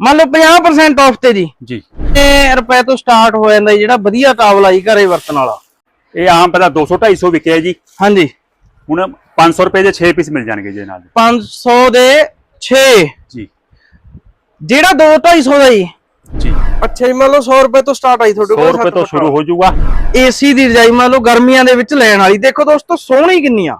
ਮੰਨ ਲਓ 50% ਆਫ ਤੇ ਜੀ। ਜੀ। ਤੇ ਰੁਪਏ ਤੋਂ ਸਟਾਰਟ ਹੋ ਜਾਂਦਾ ਜੀ ਜਿਹੜਾ ਵਧੀਆ ਟਾਵਲ ਆ ਜੀ ਘਰੇ ਵਰਤਣ ਵਾਲਾ। ਇਹ ਆਮ ਪਹਿਲਾਂ 200 250 ਵਿਕਿਆ ਜੀ। ਹਾਂਜੀ। ਹੁਣ 500 ਰੁਪਏ ਦੇ 6 ਪੀਸ ਮਿਲ ਜਾਣਗੇ ਜੀ ਨਾਲ 500 ਦੇ 6 ਜੀ। ਜਿਹੜਾ 2 250 ਦਾ ਜੀ। ਜੀ। ਅੱਛਾ ਜੀ ਮੰਨ ਲਓ 100 ਰੁਪਏ ਤੋਂ ਸਟਾਰਟ ਆਈ ਤੁਹਾਡੇ 100 ਰੁਪਏ ਤੋਂ ਸ਼ੁਰੂ ਹੋ ਜਾਊਗਾ। ਏਸੀ ਦੀ ਰਜਾਈ ਮੰਨ ਲਓ ਗਰਮੀਆਂ ਦੇ ਵਿੱਚ ਲੈਣ ਵਾਲੀ। ਦੇਖੋ ਦੋਸਤੋ ਸੋਹਣੀ ਕਿੰਨੀ ਆ।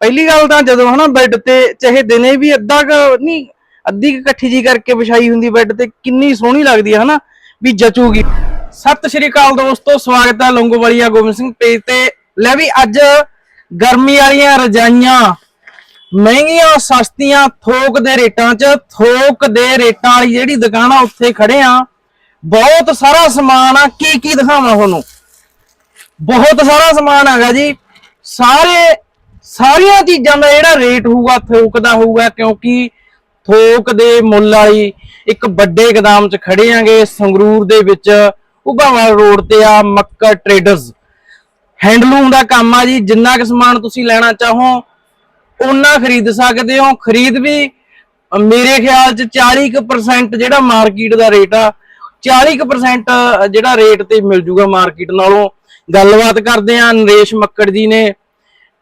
ਪਹਿਲੀ ਗੱਲ ਤਾਂ ਜਦੋਂ ਹਨਾ ਬੈੱਡ ਤੇ ਚਾਹੇ ਦਿਨੇ ਵੀ ਅੱਧਾ ਕ ਨਹੀਂ ਅੱਧੀ ਕੁ ਇਕੱਠੀ ਜੀ ਕਰਕੇ ਵਿਛਾਈ ਹੁੰਦੀ ਬੈੱਡ ਤੇ, ਕਿੰਨੀ ਸੋਹਣੀ ਲੱਗਦੀ ਹੈ ਹਨਾ? ਵੀ ਜਚੂਗੀ। ਸਤਿ ਸ਼੍ਰੀ ਅਕਾਲ ਦੋਸਤੋ, ਸਵਾਗਤ ਹੈ ਲੰਗੋਵਾਲੀਆ ਗੋਬਿੰਦ ਸਿੰਘ ਪੇਜ ਤੇ। ਲੈ ਵੀ ਅੱਜ ਗਰਮੀ ਵਾਲੀਆਂ ਰਜਾਈਆਂ, ਮਹਿੰਗੀਆਂ, ਸਸਤੀਆਂ, ਥੋਕ ਦੇ ਰੇਟਾਂ 'ਚ, ਥੋਕ ਦੇ ਰੇਟਾਂ ਵਾਲੀ ਜਿਹੜੀ ਦੁਕਾਨ ਆ, ਉੱਥੇ ਖੜੇ ਆ। ਬਹੁਤ ਸਾਰਾ ਸਮਾਨ ਆ, ਕੀ ਕੀ ਦਿਖਾਵਾਂ ਤੁਹਾਨੂੰ? ਬਹੁਤ ਸਾਰਾ ਸਮਾਨ ਹੈਗਾ ਜੀ। ਸਾਰੇ, ਸਾਰੀਆਂ ਚੀਜ਼ਾਂ ਦਾ ਜਿਹੜਾ ਰੇਟ ਹੋਊਗਾ, ਥੋਕ ਦਾ ਹੋਊਗਾ, ਕਿਉਂਕਿ ਥੋਕ ਦੇ ਮੁੱਲ ਵਾਲੀ ਇੱਕ ਵੱਡੇ ਗਦਾਮ 'ਚ ਖੜੇ ਆਂਗੇ। ਸੰਗਰੂਰ ਦੇ ਵਿੱਚ ਉਭਾਵਾ ਰੋਡ ਤੇ ਆ ਮੱਕਰ ਟਰੇਡਰਸ ਹੈਂਡਲੂਮ ਦਾ ਕੰਮ ਆ ਜੀ, ਜਿੰਨਾ ਕੁ ਸਮਾਨ ਤੁਸੀਂ ਲੈਣਾ ਚਾਹੋ ਉਹਨਾਂ ਖਰੀਦ ਸਕਦੇ ਹੋ। ਖਰੀਦ ਵੀ ਮੇਰੇ ਖਿਆਲ ਚ 40% ਜਿਹੜਾ ਮਾਰਕੀਟ ਦਾ ਰੇਟ ਆ 40% ਜਿਹੜਾ ਰੇਟ ਤੇ ਮਿਲ ਜੂਗਾ ਮਾਰਕੀਟ ਨਾਲੋਂ। ਗੱਲਬਾਤ ਕਰਦੇ ਆ ਨਰੇਸ਼ ਮੱਕੜ ਜੀ ਨੇ।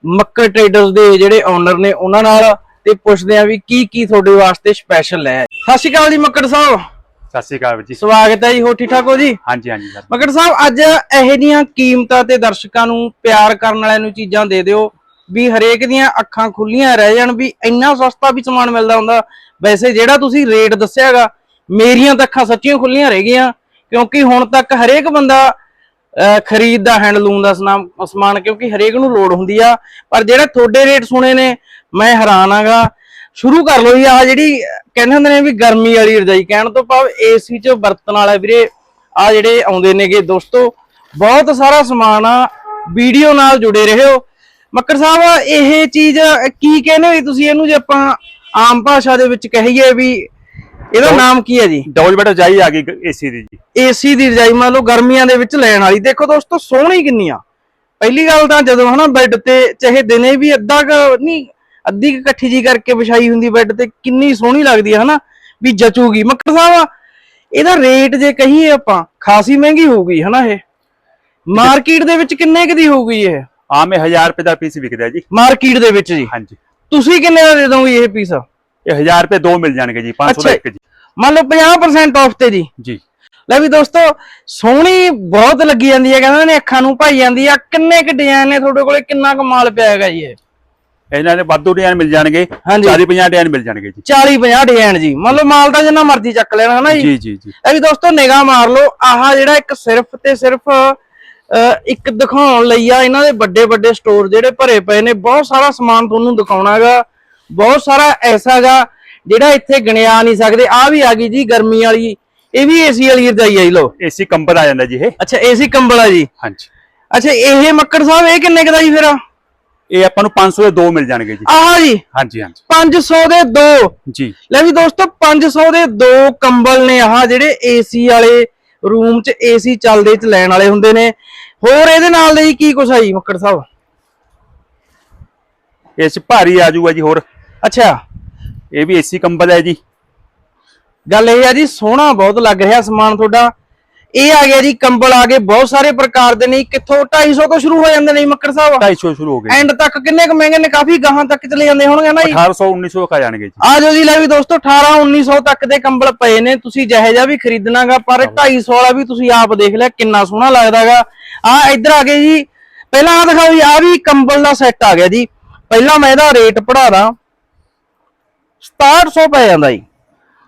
ਮੱਕੜ ਟ੍ਰੇਡਰਸ ਦੇ ਜਿਹੜੇ ਓਨਰ ਨੇ, ਉਹਨਾਂ ਨਾਲ ਤੇ ਪੁੱਛਦੇ ਆ ਵੀ ਕੀ ਕੀ ਤੁਹਾਡੇ ਵਾਸਤੇ ਸਪੈਸ਼ਲ ਹੈ। ਸਤਿ ਸ਼੍ਰੀ ਅਕਾਲ ਜੀ ਮੱਕੜ ਸਾਹਿਬ। ਸਤਿ ਸ਼੍ਰੀ ਅਕਾਲ ਜੀ। ਸਵਾਗਤ ਹੈ ਜੀ ਹੋ ਠੀਕ ਠਾਕ ਹੋ ਜੀ? ਹਾਂਜੀ ਹਾਂਜੀ ਸਰ। ਮਗਰ ਸਾਹਿਬ ਅੱਜ ਇਹੋ ਜਿਹੀਆਂ ਕੀਮਤਾਂ ਤੇ ਦਰਸ਼ਕਾਂ ਨੂੰ ਪਿਆਰ ਕਰਨ ਵਾਲਿਆਂ ਨੂੰ ਚੀਜ਼ਾਂ ਦੇ ਦਿਓ ਵੀ ਹਰੇਕ ਦੀਆਂ ਅੱਖਾਂ ਖੁੱਲੀਆਂ ਰਹਿ ਜਾਣ ਵੀ ਇੰਨਾ ਸਸਤਾ ਵੀ ਸਮਾਨ ਮਿਲਦਾ ਹੁੰਦਾ। ਵੈਸੇ ਜਿਹੜਾ ਤੁਸੀਂ ਰੇਟ ਦੱਸਿਆਗਾ ਮੇਰੀਆਂ ਤਾਂ ਅੱਖਾਂ ਸੱਚੀਆਂ ਖੁੱਲੀਆਂ ਰਹਿ ਗਈਆਂ ਕਿਉਂਕਿ ਹੁਣ ਤੱਕ ਹਰੇਕ ਬੰਦਾ ਖਰੀਦਦਾ ਹੈਂਡਲੂਮ ਦਾ ਸਮਾਨ ਕਿਉਂਕਿ ਹਰੇਕ ਨੂੰ ਲੋੜ ਹੁੰਦੀ ਆ। ਪਰ ਜਿਹੜੇ ਤੁਹਾਡੇ ਰੇਟ ਸੁਣੇ ਨੇ ਮੈਂ ਹੈਰਾਨ ਆਗਾ ਸ਼ੁਰੂ ਕਰ ਲਓ ਜੀ ਆ ਜਿਹੜੀ ਕਹਿੰਦੇ ਹੁੰਦੇ ਨੇ ਵੀ ਗਰਮੀ ਵਾਲੀ ਰਜਾਈ। ਕਹਿਣ ਤੋਂ ਭਾਵ ਏਸੀ 'ਚ ਵਰਤਣ ਵਾਲਾ ਵੀਰੇ ਆ ਜਿਹੜੇ ਆਉਂਦੇ ਨੇਗੇ ਦੋਸਤੋ ਬਹੁਤ ਸਾਰਾ ਸਮਾਨ ਆ ਵੀਡੀਓ ਨਾਲ ਜੁੜੇ ਰਹੋ। ਮੱਕਰ ਸਾਹਿਬ ਇਹ ਚੀਜ਼ ਕੀ ਕਹਿੰਦੇ ਹੋ ਤੁਸੀਂ ਇਹਨੂੰ ਜੇ ਆਪਾਂ ਆਮ ਭਾਸ਼ਾ ਦੇ ਵਿੱਚ ਕਹੀਏ ਵੀ ਇਹਦਾ ਨਾਮ ਕੀ ਹੈ ਜੀ? ਡਬਲ ਬੈਡ ਜਾਈ ਆ ਗਈ ਏਸੀ ਦੀ ਜੀ। ਏਸੀ ਦੀ ਰਜਾਈ ਮੰਨ ਲਓ ਗਰਮੀਆਂ ਦੇ ਵਿੱਚ ਲੈਣ ਵਾਲੀ। ਦੇਖੋ ਦੋਸਤੋ ਸੋਹਣੀ ਕਿੰਨੀ ਆ। ਪਹਿਲੀ ਗੱਲ ਤਾਂ ਜਦੋਂ ਹਨਾ ਬੈੱਡ ਤੇ ਚਾਹੇ ਦਿਨੇ ਵੀ ਅੱਧਾ ਕ ਨਹੀਂ ਅੱਧੀ ਕੁ ਇਕੱਠੀ ਜੀ ਕਰਕੇ ਵਿਛਾਈ ਹੁੰਦੀ ਬੈੱਡ ਤੇ ਕਿੰਨੀ ਸੋਹਣੀ ਲੱਗਦੀ ਹੈ ਹਨਾ? ਵੀ ਜਚੂਗੀ। ਮੱਕੜ ਸਾਹਿਬ ਇਹਦਾ ਰੇਟ ਜੇ ਕਹੀਏ ਆਪਾਂ ਖਾਸੀ ਮਹਿੰਗੀ ਹੋਊਗੀ ਹਨਾ ਇਹ? ਮਾਰਕੀਟ ਦੇ ਵਿੱਚ ਕਿੰਨੇ ਕੁ ਦੀ ਹੋਊਗੀ ਇਹ? ਆਮ ਇਹ 1000 ਰੁਪਏ ਦਾ ਪੀਸ ਵਿਕਦਾ ਜੀ। ਮਾਰਕੀਟ ਦੇ ਵਿੱਚ ਜੀ? ਹਾਂਜੀ। ਤੁਸੀਂ ਕਿੰਨੇ ਦਾ ਦੇ ਦੋਗੇ ਇਹ ਪੀਸ ਇਹ 1000 ਰੁਪਏ ਦੋ ਮਿਲ ਜਾਣਗੇ ਜੀ 500 ਦਾ ਇੱਕ ਜੀ। ਮੰਨ ਲਓ 50% ਆਫ ਤੇ ਜੀ। ਜੀ। ਲੈ ਵੀ ਦੋਸਤੋ ਸੋਹਣੀ ਬਹੁਤ ਲੱਗੀ ਜਾਂਦੀ ਹੈ ਕਹਿੰਦੇ ਨੇ ਅੱਖਾਂ ਨੂੰ ਭਾਈ ਜਾਂਦੀ ਆ। ਕਿੰਨੇ ਕੁ ਡਿਜ਼ਾਈਨ ਨੇ ਤੁਹਾਡੇ ਕੋਲੇ ਕਿੰਨਾ ਕੁ ਮਾਲ ਪਿਆ ਹੈਗਾ ਜੀ ਇਹ? ਇਹਨਾਂ ਦੇ ਵਾਧੂ ਡਿਜ਼ਾਈਨ ਮਿਲ ਜਾਣਗੇ ਹਾਂਜੀ। 40 50 ਡਿਜ਼ਾਈਨ ਮਿਲ ਜਾਣਗੇ ਜੀ। 40 50 ਡਿਜ਼ਾਈਨ ਜੀ। ਮੰਨ ਲਓ ਮਾਲ ਤਾਂ ਜਿੰਨਾ ਮਰਜ਼ੀ ਚੱਕ ਲੈਣਾ ਹਨਾ ਜੀ? ਜੀ ਜੀ ਜੀ। ਇਹ ਵੀ ਦੋਸਤੋ ਨਿਗਾਹ ਮਾਰ ਲਓ ਆਹ ਜਿਹੜਾ ਇੱਕ ਸਿਰਫ ਤੇ ਸਿਰਫ ਅਹ, ਇੱਕ ਦਿਖਾਉਣ ਲਈ ਆ ਇਹਨਾਂ ਦੇ ਵੱਡੇ ਵੱਡੇ ਸਟੋਰ ਜਿਹੜੇ ਭਰੇ ਪਏ ਨੇ ਬਹੁਤ ਸਾਰਾ ਸਮਾਨ ਤੁਹਾਨੂੰ ਦਿਖਾਉਣਾਗਾ ਬਹੁਤ ਸਾਰਾ ਐਸਾਗਾ ਜਿਹੜਾ ਇੱਥੇ ਗਿਣਿਆ ਨਹੀਂ ਸਕਦੇ। ਆ ਵੀ ਆ ਗਈ ਜੀ ਗਰਮੀ ਵਾਲੀ ਇਹ ਵੀ ਏਸੀ ਵਾਲੀ ਰਜਾਈ ਆਈ ਲੋ ਏਸੀ ਕੰਬਲ ਆ ਜਾਂਦਾ ਜੀ ਇਹ। ਅੱਛਾ ਏਸੀ ਕੰਬਲ ਆ ਜੀ। ਹਾਂਜੀ। ਅੱਛਾ ਇਹ ਮੱਕੜ ਸਾਹਿਬ ਇਹ ਕਿੰਨੇ ਕੁ ਦਾ ਜੀ ਫਿਰ? ਇਹ ਆਪਾਂ ਨੂੰ 500 ਦੇ ਦੋ ਮਿਲ ਜਾਣਗੇ ਜੀ। ਆਹ ਜੀ। ਹਾਂਜੀ ਹਾਂਜੀ। 500 ਦੇ ਦੋ। ਜੀ। ਲੈ ਵੀ ਦੋਸਤੋ 500 ਦੇ ਦੋ ਕੰਬਲ ਨੇ ਆਹ ਜਿਹੜੇ ਏਸੀ ਵਾਲੇ ਰੂਮ 'ਚ ਏਸੀ ਚੱਲਦੇ 'ਚ ਲੈਣ ਵਾਲੇ ਹੁੰਦੇ ਨੇ। ਹੋਰ ਇਹਦੇ ਨਾਲ ਦੇ ਕੀ ਕੁਛ ਆ ਜੀ ਮੱਕੜ ਸਾਹਿਬ? ਇਸ 'ਚ ਭਾਰੀ ਆ ਜਾਊਗਾ ਜੀ ਹੋਰ। ਅੱਛਾ। ਇਹ ਵੀ ਏਸੀ ਕੰਬਲ ਹੈ ਜੀ। ਗੱਲ ਇਹ ਆ ਜੀ ਸੋਹਣਾ ਬਹੁਤ ਲੱਗ ਰਿਹਾ ਸਮਾਨ ਤੁਹਾਡਾ। ਇਹ ਆ ਗਿਆ ਜੀ ਕੰਬਲ ਆ ਗਏ ਬਹੁਤ ਸਾਰੇ ਪ੍ਰਕਾਰ ਦੇ ਨੇ। ਜੀ। ਕਿੱਥੋਂ 250 ਤੋਂ ਸ਼ੁਰੂ ਹੋ ਜਾਂਦੇ ਨੇ ਜੀ ਮੱਕੜ ਸਾਹਿਬ? 250 ਸ਼ੁਰੂ ਹੋ ਗਏ। ਐਂਡ ਤੱਕ ਕਿੰਨੇ ਕੁ ਮਹਿੰਗੇ ਨੇ? ਕਾਫੀ ਗਾਹਾਂ ਤੱਕ ਚਲੇ ਜਾਂਦੇ ਹੋਣਗੇ ਨਾ ਜੀ। 1800 1900 ਤੱਕ ਆ ਜਾਣਗੇ ਜੀ। ਆ ਜਾਓ ਜੀ ਲੈ ਵੀ ਦੋਸਤੋ 18 1900 ਤੱਕ ਦੇ ਕੰਬਲ ਪਏ ਨੇ। ਤੁਸੀਂ ਜਿਹੇ ਜਿਹਾ ਵੀ ਖਰੀਦਣਾਗਾ ਪਰ 250 ਵਾਲਾ ਵੀ ਤੁਸੀਂ ਆਪ ਦੇਖ ਲਿਆ ਕਿੰਨਾ ਸੋਹਣਾ ਲੱਗਦਾਗਾ। ਆ ਇੱਧਰ ਆ ਗਏ ਜੀ। ਪਹਿਲਾਂ ਆ ਦਿਖਾਓ ਜੀ ਆ ਵੀ ਕੰਬਲ ਦਾ ਸੈੱਟ ਆ ਗਿਆ ਜੀ। ਪਹਿਲਾਂ ਮੈਂ ਇਹਦਾ ਰੇਟ ਪੜਾਦਾ 6700 ਪੈ ਜਾਂਦਾ ਜੀ।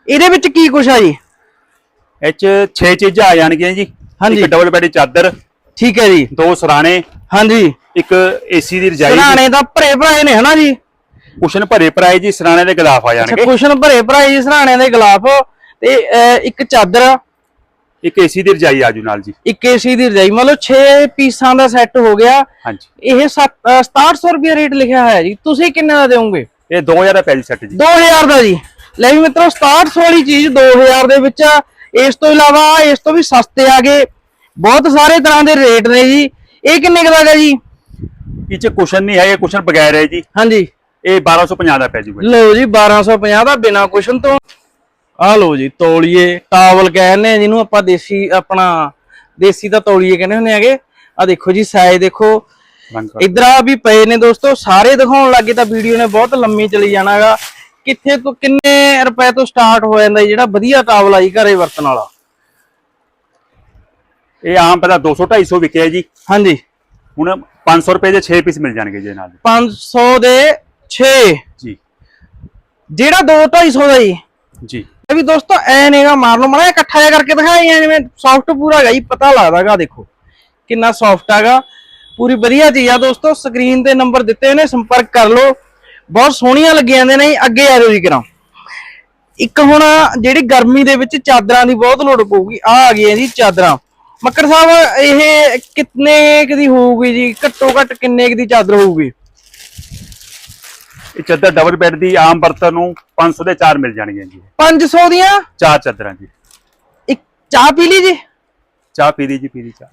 ਇਹਦੇ ਵਿੱਚ ਕੀ ਕੁਛ ਆ ਜੀ? ਇਹ 'ਚ 6 ਚੀਜ਼ਾਂ ਆ ਜਾਣਗੀਆਂ ਜੀ। ਹਾਂਜੀ। ਇੱਕ ਡਬਲ ਬੈਡ ਚਾਦਰ ਠੀਕ ਹੈ ਜੀ। ਦੋ ਸਰਾਣੇ ਹਾਂਜੀ। ਇੱਕ ਏਸੀ ਦੀ ਰਜਾਈ ਸਰਾਣੇ ਤਾਂ ਭਰੇ ਭਰਾਏ ਨੇ ਹਨਾ ਜੀ? ਕੁਸ਼ਨ ਭਰੇ ਭਰਾਏ ਜੀ ਸਰਾਣੇ ਦੇ ਗਲਾਫ ਆ ਜਾਣਗੇ। ਕੁਸ਼ਨ ਭਰੇ ਭਰਾਏ ਜੀ ਸਰਾਣੇ ਦੇ ਗਲਾਫ। ਤੇ ਇੱਕ ਚਾਦਰ। ਇੱਕ ਏਸੀ ਦੀ ਰਜਾਈ ਆਜੂ ਨਾਲ ਜੀ। ਇੱਕ ਏਸੀ ਦੀ ਰਜਾਈ। ਮਤਲਬ 6 ਪੀਸਾਂ ਦਾ ਸੈੱਟ ਹੋ ਗਿਆ। ਹਾਂਜੀ। ਇਹ ਸੱਤ- ਅਹ 6700 ਰੁਪਏ ਰੇਟ ਲਿਖਿਆ ਹੋਇਆ ਜੀ। ਤੁਸੀਂ ਕਿੰਨੇ ਦਾ ਦੇਵੋਗੇ ਇਹ 2000 ਦਾ ਪੈਰੀ ਸੈੱਟ ਜੀ। 2000 ਦਾ ਜੀ। ਲੈ ਵੀ ਮਿੱਤਰੋ 6700 ਵਾਲੀ ਚੀਜ਼ 2000 ਦੇ ਵਿੱਚ ਆ। ਇਸ ਤੋਂ ਇਲਾਵਾ ਇਸ ਤੋਂ ਵੀ ਸਸਤੇ ਆ ਗਏ। ਬਹੁਤ ਸਾਰੇ ਤਰ੍ਹਾਂ ਦੇ ਰੇਟ ਨੇ ਜੀ। ਇਹ ਕਿੰਨੇ ਕੁ ਦਾ ਹੈਗਾ ਜੀ? ਇਹ 'ਚ ਕੁਸ਼ਨ ਨਹੀਂ ਹੈ ਇਹ ਕੁਸ਼ਨ ਬਗੈਰ ਹੈ ਜੀ। ਹਾਂਜੀ। ਇਹ 1250 ਦਾ ਪੈ ਜੂਗਾ। ਲਓ ਜੀ 1250 ਦਾ ਬਿਨਾ ਕੁਸ਼ਨ ਤੋਂ। ਆ ਲਓ ਜੀ ਤੌਲੀਏ। ਟਾਵਲ ਕਹਿੰਦੇ ਆ ਜਿਹਨੂੰ ਆਪਾਂ ਦੇਸੀ ਆਪਣਾ ਦੇਸੀ ਤਾਂ ਤੌਲੀਏ ਕਹਿੰਦੇ ਹੁੰਦੇ ਹੈਗੇ। ਆ ਦੇਖੋ ਜੀ ਸਾਈਜ਼ ਦੇਖੋ। ਇਧਰ ਆ ਵੀ ਪਏ ਨੇ ਦੋਸਤੋ ਸਾਰੇ ਦਿਖਾਉਣ ਲੱਗੇ ਤਾਂ ਵੀਡੀਓ ਨੇ ਬਹੁਤ ਲੰਮੀ ਚਲੀ ਜਾਣਾਗਾ। ਕਿੱਥੇ ਤੋਂ ਕਿੰਨੇ ਰੁਪਏ ਤੋਂ ਸਟਾਰਟ ਹੋ ਜਾਂਦਾ ਜਿਹੜਾ ਵਧੀਆ ਟਾਵਲ ਜੀ ਘਰੇ ਵਰਤਣ ਵਾਲਾ। ਇਹ ਆਮ ਪਹਿਲਾਂ 200 250 ਵਿਕਿਆ ਜੀ। ਹਾਂਜੀ। ਹੁਣ 500 ਰੁਪਏ ਦੇ 6 ਪੀਸ ਮਿਲ ਜਾਣਗੇ ਜੀ ਨਾਲ 500 ਦੇ 6 ਜੀ। ਜਿਹੜਾ 2 250 ਦਾ ਜੀ। ਜੀ। ਇਹ ਵੀ ਦੋਸਤੋ ਐ ਨੇਗਾ ਮਾਰ ਲਓ। ਮਾੜਾ ਇਕੱਠਾ ਜਿਹਾ ਕਰਕੇ ਦਿਖਾਈ ਐ ਜਿਵੇਂ ਸੌਫਟ ਪੂਰਾ ਹੈਗਾ ਜੀ ਪਤਾ ਲੱਗਦਾਗਾ ਦੇਖੋ। ਕਿੰਨਾ ਸੌਫਟ ਹੈਗਾ। ਪੂਰੀ ਵਧੀਆ ਚੀਜ਼ ਆ ਦੋਸਤੋ ਸਕਰੀਨ ਤੇ ਨੰਬਰ ਦਿੱਤੇ ਨੇ ਸੰਪਰਕ ਕਰ ਲਓ। ਬਹੁਤ ਸੋਹਣੀਆਂ ਲੱਗੀਆਂ ਜਾਂਦੇ ਨੇ। ਅੱਗੇ ਆ ਜਾਓ ਜੀ ਕਰਾਂ। ਇੱਕ ਹੁਣ ਜਿਹੜੀ ਗਰਮੀ ਦੇ ਵਿੱਚ ਚਾਦਰਾਂ ਦੀ ਬਹੁਤ ਲੋੜ ਪਊਗੀ ਆ ਆ ਗਈਆਂ ਜੀ ਚਾਦਰਾਂ। ਮੱਕੜ ਸਾਹਿਬ ਇਹ ਕਿੰਨੇ ਕੁ ਦੀ ਹੋਊਗੀ ਜੀ? ਘੱਟੋ ਘੱਟ ਕਿੰਨੇ ਦੀ ਚਾਦਰ ਹੋਊਗੀ? ਇਹ ਚਾਦਰ ਡਬਲ ਬੈੱਡ ਦੀ ਆਮ ਬਰਤਨ ਨੂੰ 500 ਦੇ 4 ਮਿਲ ਜਾਣਗੇ ਜੀ। 500 ਦੀਆਂ? ਚਾਰ ਚਾਦਰਾਂ ਜੀ। ਇੱਕ ਚਾਹ ਪੀ ਲਈ ਜੀ? ਚਾਹ ਪੀ ਦੀ ਜੀ ਪੀ ਦੀ ਚਾਹ।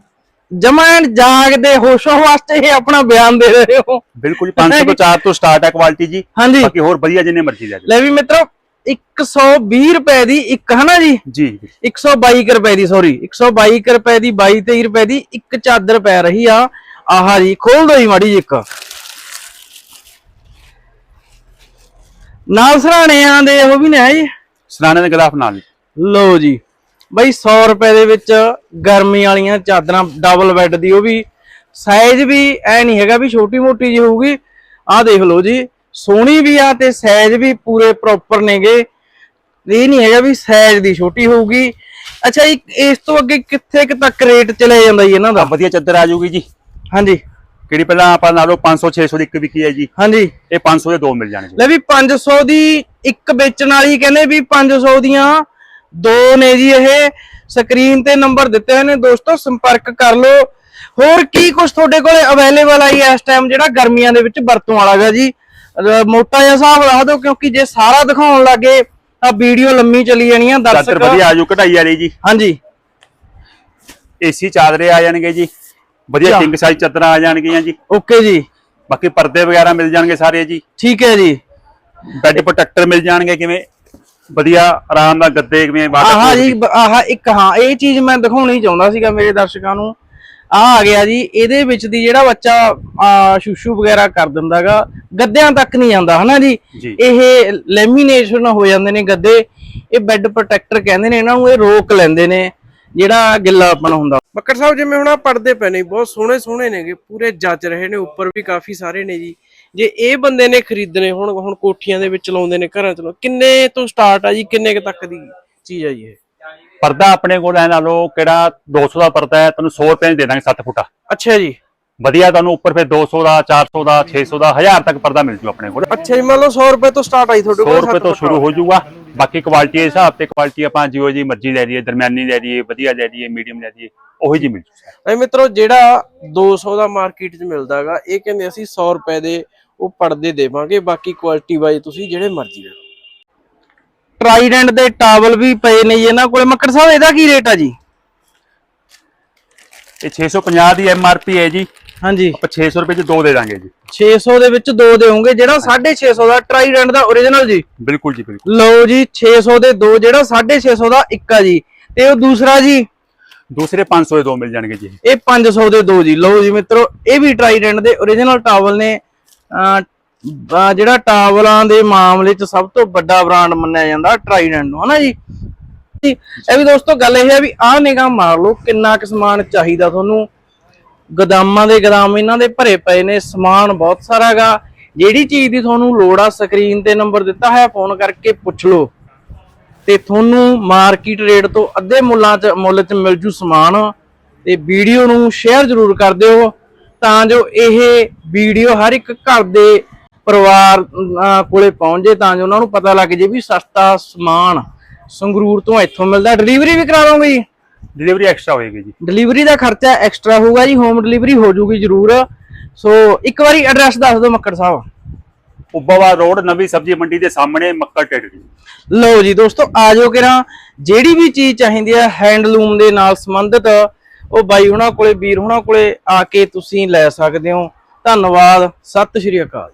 ਜਮਾਨ ਜਾਗਦੇ ਹੋਸ਼ੋ ਵਾਸਤੇ ਇਹ ਆਪਣਾ ਬਿਆਨ ਦੇ ਰਹੇ ਹੋ। ਬਿਲਕੁਲ ਜੀ 500 ਤੋਂ 4 ਤੋਂ ਸਟਾਰਟ ਹੈ ਕੁਆਲਿਟੀ ਜੀ। ਹਾਂਜੀ। ਬਾਕੀ ਹੋਰ ਵਧੀਆ ਜਿੰਨੇ ਮਰਜ਼ੀ ਲੈ ਜਾਓ। ਲੈ ਵੀ ਮਿੱਤਰੋ 120 ਰੁਪਏ ਦੀ ਇੱਕ ਹਨਾ ਜੀ? ਜੀ 122 ਕੁ ਰੁਪਏ ਦੀ ਸੌਰੀ 122 ਕੁ ਰੁਪਏ ਦੀ 22 23 ਰੁਪਏ ਦੀ ਇੱਕ ਚਾਦਰ ਪੈ ਰਹੀ ਆ। ਆਹਾ ਜੀ ਖੋਲ ਦੋ ਜੀ ਮਾੜੀ ਜੀ ਇੱਕ। ਨਾਲ ਸਰਾਣਿਆਂ ਦੇ ਉਹ ਵੀ ਨੇ ਹੈ ਜੀ? ਸਨਾਨੇ ਦੇ ਗਲਾਫ ਨਾਲ ਲਓ ਜੀ। ਬਈ 100 ਰੁਪਏ ਦੇ ਵਿੱਚ ਗਰਮੀ ਵਾਲੀਆਂ ਚਾਦਰਾਂ ਡਬਲ ਬੈੱਡ ਦੀ ਉਹ ਵੀ ਸਾਈਜ਼ ਵੀ ਐ ਨਹੀਂ ਹੈਗਾ ਵੀ ਛੋਟੀ ਮੋਟੀ ਜੀ ਹੋਊਗੀ। ਆਹ ਦੇਖ ਲਓ ਜੀ ਸੋਹਣੀ ਵੀ ਆ ਤੇ ਸਾਈਜ਼ ਵੀ ਪੂਰੇ ਪ੍ਰੋਪਰ ਨੇਗੇ। ਇਹ ਨਹੀਂ ਹੈਗਾ ਵੀ ਸਾਈਜ਼ ਦੀ ਛੋਟੀ ਹੋਊਗੀ। ਅੱਛਾ ਇਸ ਤੋਂ ਅੱਗੇ ਕਿੱਥੇ ਕੁ ਤੱਕ ਰੇਟ ਚਲੇ ਜਾਂਦਾ ਜੀ ਇਹਨਾਂ ਦਾ? ਵਧੀਆ ਚਾਦਰ ਆ ਜਾਊਗੀ ਜੀ। ਹਾਂਜੀ। ਕਿਹੜੀ ਪਹਿਲਾਂ ਆਪਾਂ ਲਾ ਲਓ 500 600 ਦੀ ਇੱਕ ਵਿਕੀ ਹੈ ਜੀ। ਹਾਂਜੀ। ਇਹ 500 ਦੇ ਦੋ ਮਿਲ ਜਾਣਗੇ ਲੈ ਵੀ 500 ਦੀ ਇੱਕ ਵੇਚਣ ਵਾਲੀ ਕਹਿੰਦੇ ਵੀ 500 ਦੀਆਂ ਦੋ ਨੇ ਜੀ ਇਹ। ਸਕਰੀਨ ਤੇ ਨੰਬਰ ਦਿੱਤੇ ਹੋਏ ਨੇ। ਦੋਸਤੋ ਸੰਪਰਕ ਕਰ ਲਓ। ਹੋਰ ਕੀ ਕੁਝ ਤੁਹਾਡੇ ਕੋਲੇ ਅਵੇਲੇਬਲ ਆਈ ਇਸ ਟਾਈਮ ਜਿਹੜਾ ਗਰਮੀਆਂ ਦੇ ਵਿੱਚ ਵਰਤੋਂ ਵਾਲਾ ਗਾ ਜੀ? ਮੋਟਾ ਜਿਹਾ ਹਿਸਾਬ ਲਾ ਦਿਓ ਕਿਉਂਕਿ ਜੇ ਸਾਰਾ ਦਿਖਾਉਣ ਲੱਗੇ ਤਾਂ ਵੀਡੀਓ ਲੰਮੀ ਚਲੀ ਜਾਣੀ ਆ ਚਾਦਰ ਦਰਸ਼ਕ ਵਧੀਆ ਆ ਜਾਊ ਕਢਾਈ ਵਾਲੀ ਜੀ। ਹਾਂਜੀ। ਏਸੀ ਚਾਦਰੇ ਆ ਜਾਣਗੇ ਜੀ। ਵਧੀਆ। ਕਿੰਗ ਸਾਈਜ਼ ਚਾਦਰਾਂ ਆ ਜਾਣਗੀਆਂ ਜੀ। ਓਕੇ ਜੀ। ਬਾਕੀ ਪਰਦੇ ਵਗੈਰਾ ਮਿਲ ਜਾਣਗੇ ਸਾਰੇ ਜੀ। ਠੀਕ ਹੈ ਜੀ। ਬੈੱਡ ਪ੍ਰੋਟੈਕਟਰ ਮਿਲ ਜਾਣਗੇ ਕਿਵੇਂ? ਵਧੀਆ ਆਰਾਮ ਨਾਲ ਗੱਦੇ ਕਿਵੇਂ ਆਹ ਜੀ ਆਹ ਇੱਕ ਹਾਂ ਇਹ ਚੀਜ਼ ਮੈਂ ਦਿਖਾਉਣੀ ਚਾਹੁੰਦਾ ਸੀਗਾ ਮੇਰੇ ਦਰਸ਼ਕਾਂ ਨੂੰ। ਆ ਆ ਗਿਆ ਜੀ ਇਹਦੇ ਵਿੱਚ ਦੀ ਜਿਹੜਾ ਬੱਚਾ ਆ, ਸ਼ੂਸ਼ੂ ਵਗੈਰਾ ਕਰ ਦਿੰਦਾਗਾ ਗੱਦਿਆਂ ਤੱਕ ਨਹੀਂ ਜਾਂਦਾ ਹਨਾ ਜੀ। ਇਹ ਲੈਮੀਨੇਸ਼ਨ ਹੋ ਜਾਂਦੇ ਨੇ ਗੱਦੇ ਇਹ ਬੈੱਡ ਪ੍ਰੋਟੈਕਟਰ ਕਹਿੰਦੇ ਨੇ ਇਹਨਾਂ ਨੂੰ ਇਹ ਰੋਕ ਲੈਂਦੇ ਨੇ ਜਿਹੜਾ ਗਿੱਲਾਪਨ ਹੁੰਦਾ। ਬੱਕਰ ਸਾਹਿਬ ਜਿਵੇਂ ਹੁਣ ਆ ਪੜਦੇ ਪਏ ਨੇ ਬਹੁਤ ਸੋਹਣੇ ਸੋਹਣੇ ਨੇਗੇ ਪੂਰੇ ਜੱਜ ਰਹੇ ਨੇ ਉੱਪਰ ਵੀ ਕਾਫੀ ਸਾਰੇ ਨੇ ਜੀ। ਜੇ ਇਹ ਬੰਦੇ ਨੇ ਖਰੀਦਣੇ ਹੁਣ ਹੁਣ ਕੋਠੀਆਂ ਦੇ ਵਿੱਚ ਲਾਉਂਦੇ ਨੇ ਘਰਾਂ ਚ ਕਿੰਨੇ ਤੋਂ ਸਟਾਰਟ ਆ ਜੀ ਕਿੰਨੇ ਕ ਤੱਕ ਦੀ ਚੀਜ਼ ਆ ਜੀ ਇਹ? ਪਰਦਾ ਆਪਣੇ ਕੋਲ ਐ ਲਾ ਲਓ ਕਿਹੜਾ 200 ਦਾ ਪਰਦਾ ਹੈ ਤੁਹਾਨੂੰ 100 ਰੁਪਏ ਦੇ ਦਾਂਗੇ 7 ਫੁੱਟਾ। ਅੱਛਾ ਜੀ। ਵਧੀਆ ਤੁਹਾਨੂੰ ਉੱਪਰ ਫਿਰ 200 ਦਾ 400 ਦਾ 600 ਦਾ 1000 ਤੱਕ ਪਰਦਾ ਮਿਲ ਜੂ ਆਪਣੇ ਕੋਲ। ਅੱਛਾ ਜੀ ਮੰਨ ਲਓ 100 ਰੁਪਏ ਤੋਂ ਸਟਾਰਟ ਆਈ ਤੁਹਾਡੇ 100 ਕੋਲ ਰੁਪਏ ਤੋਂ ਸ਼ੁਰੂ ਹੋ ਜਾਊਗਾ ਬਾਕੀ ਕੁਆਲਿਟੀ ਦੇ ਹਿਸਾਬ ਤੇ ਕੁਆਲਿਟੀ ਆਪਾਂ ਜਿਓ ਜੀ ਮਰਜ਼ੀ ਲੈ ਲਈਏ ਦਰਮਿਆਨੀ ਲੈ ਲਈਏ ਵਧੀਆ ਲੈ ਲਈਏ ਮੀਡੀਅਮ ਲੈ ਲਈਏ ਉਹੀ ਜੀ ਮਿਲ ਜੂ ਐ ਮਿੱਤਰੋ ਜਿਹੜਾ 200 ਦਾ ਮਾਰਕੀਟ 'ਚ ਮਿਲਦਾਗਾ ਇਹ ਕਹਿੰਦੇ ਅਸੀਂ 100 ਰੁਪਏ ਦੇ ਉਹ ਪਰਦੇ ਦੇਵਾਂਗੇ ਬਾਕੀ ਕੁਆਲਿਟੀ ਵਾਈਜ਼ ਤੁਸੀਂ ਜਿਹੜੇ ਮਰਜ਼ੀ ਲੈ ਲਓ। ਟਰਾਈਡੈਂਟ ਦੇ ਟਾਵਲ ਵੀ ਪਏ ਨੇ ਜੀ ਇਹਨਾਂ ਕੋਲੇ। ਮੱਕੜ ਸਾਹਿਬ ਇਹਦਾ ਕੀ ਰੇਟ ਆ ਜੀ? ਇਹ 650 ਦੀ ਐਮਆਰਪੀ ਹੈ ਜੀ। ਹਾਂਜੀ। ਆਪਾਂ 600 ਰੁਪਏ 'ਚ ਦੋ ਦੇ ਦਾਂਗੇ ਜੀ। 600 ਦੇ ਵਿੱਚ ਦੋ ਦੇਵੋਗੇ ਜਿਹੜਾ 650 ਦਾ ਟਰਾਈਡੈਂਟ ਦਾ origignal ਜੀ। ਬਿਲਕੁਲ ਜੀ ਬਿਲਕੁਲ। ਲਓ ਜੀ 600 ਦੇ ਦੋ ਜਿਹੜਾ 650 ਦਾ ਇੱਕ ਆ ਜੀ। ਤੇ ਉਹ ਦੂਸਰਾ ਜੀ? ਦੂਸਰੇ 500 ਦੇ ਦੋ ਮਿਲ ਜਾਣਗੇ ਜੀ। ਇਹ 500 ਦੇ ਦੋ ਜੀ। ਲਓ ਜੀ ਮਿੱਤਰੋ ਇਹ ਵੀ ਟਰਾਈਡੈਂਟ ਦੇ origignal ਟਾਵਲ ਨੇ। ਜਿਹੜਾ ਟਾਵਲਾਂ ਦੇ ਮਾਮਲੇ 'ਚ ਸਭ ਤੋਂ ਵੱਡਾ ਬ੍ਰਾਂਡ ਮੰਨਿਆ ਜਾਂਦਾ ਟਰਾਈਡੈਂਟ ਨੂੰ ਹਨਾ ਜੀ ਜੀ, ਇਹ ਵੀ ਦੋਸਤੋ ਗੱਲ ਇਹ ਹੈ ਵੀ ਆਹ ਨਿਗਾਹ ਮਾਰ ਲਓ ਕਿੰਨਾ ਕੁ ਸਮਾਨ ਚਾਹੀਦਾ ਤੁਹਾਨੂੰ। ਗੋਦਾਮਾਂ ਦੇ ਗੋਦਾਮ ਇਹਨਾਂ ਦੇ ਭਰੇ ਪਏ ਨੇ ਸਮਾਨ ਬਹੁਤ ਸਾਰਾ ਗਾ ਜਿਹੜੀ ਚੀਜ਼ ਦੀ ਤੁਹਾਨੂੰ ਲੋੜ ਆ ਸਕਰੀਨ ਤੇ ਨੰਬਰ ਦਿੱਤਾ ਹੋਇਆ ਫੋਨ ਕਰਕੇ ਪੁੱਛ ਲਓ। ਤੇ ਤੁਹਾਨੂੰ ਮਾਰਕੀਟ ਰੇਟ ਤੋਂ ਅੱਧੇ ਮੁੱਲਾਂ 'ਚ ਮੁੱਲ 'ਚ ਮਿਲ ਜੂ ਸਮਾਨ। ਤੇ ਵੀਡੀਓ ਨੂੰ ਸ਼ੇਅਰ ਜ਼ਰੂਰ ਕਰ ਦਿਓ ਤਾਂ ਜੋ ਇਹ ਵੀਡੀਓ ਹਰ ਇੱਕ ਘਰ ਦੇ ਪਰਿਵਾਰ ਅਹ, ਕੋਲੇ ਪਹੁੰਚ ਜੇ ਤਾਂ ਜੋ ਉਹਨਾਂ ਨੂੰ ਪਤਾ ਲੱਗ ਜੇ ਵੀ ਸਸਤਾ ਸਮਾਨ ਸੰਗਰੂਰ ਤੋਂ ਇੱਥੋਂ ਮਿਲਦਾ। ਡਿਲੀਵਰੀ ਵੀ ਕਰਾ ਦੋਗੇ ਜੀ? ਡਿਲੀਵਰੀ ਐਕਸਟਰਾ ਹੋਏਗੀ ਜੀ। ਡਿਲੀਵਰੀ ਦਾ ਖਰਚਾ ਐਕਸਟਰਾ ਹੋਊਗਾ ਜੀ ਹੋਮ ਡਿਲੀਵਰੀ ਹੋ ਜੂਗੀ ਜ਼ਰੂਰ। ਸੋ ਇੱਕ ਵਾਰੀ ਐਡਰੈਸ ਦੱਸ ਦਿਓ ਮੱਕੜ ਸਾਹਿਬ। ਉੱਬਾਵਾ ਰੋਡ ਨਵੀਂ ਸਬਜ਼ੀ ਮੰਡੀ ਦੇ ਸਾਹਮਣੇ ਮੱਕੜ ਟੇਡਰੀ ਲਓ ਜੀ ਦੋਸਤੋ ਆ ਜਾਓ ਕਿਰਾਂ। ਜਿਹੜੀ ਵੀ ਚੀਜ਼ ਚਾਹੀਦੀ ਹੈ ਹੈਂਡਲੂਮ ਦੇ ਨਾਲ ਸੰਬੰਧਿਤ ਉਹ ਬਾਈ ਹੁਣਾਂ ਕੋਲੇ ਵੀਰ ਹੁਣਾਂ ਕੋਲੇ ਆ ਕੇ ਤੁਸੀਂ ਲੈ ਸਕਦੇ ਹੋ। ਧੰਨਵਾਦ ਸਤਿ ਸ਼੍ਰੀ ਅਕਾਲ।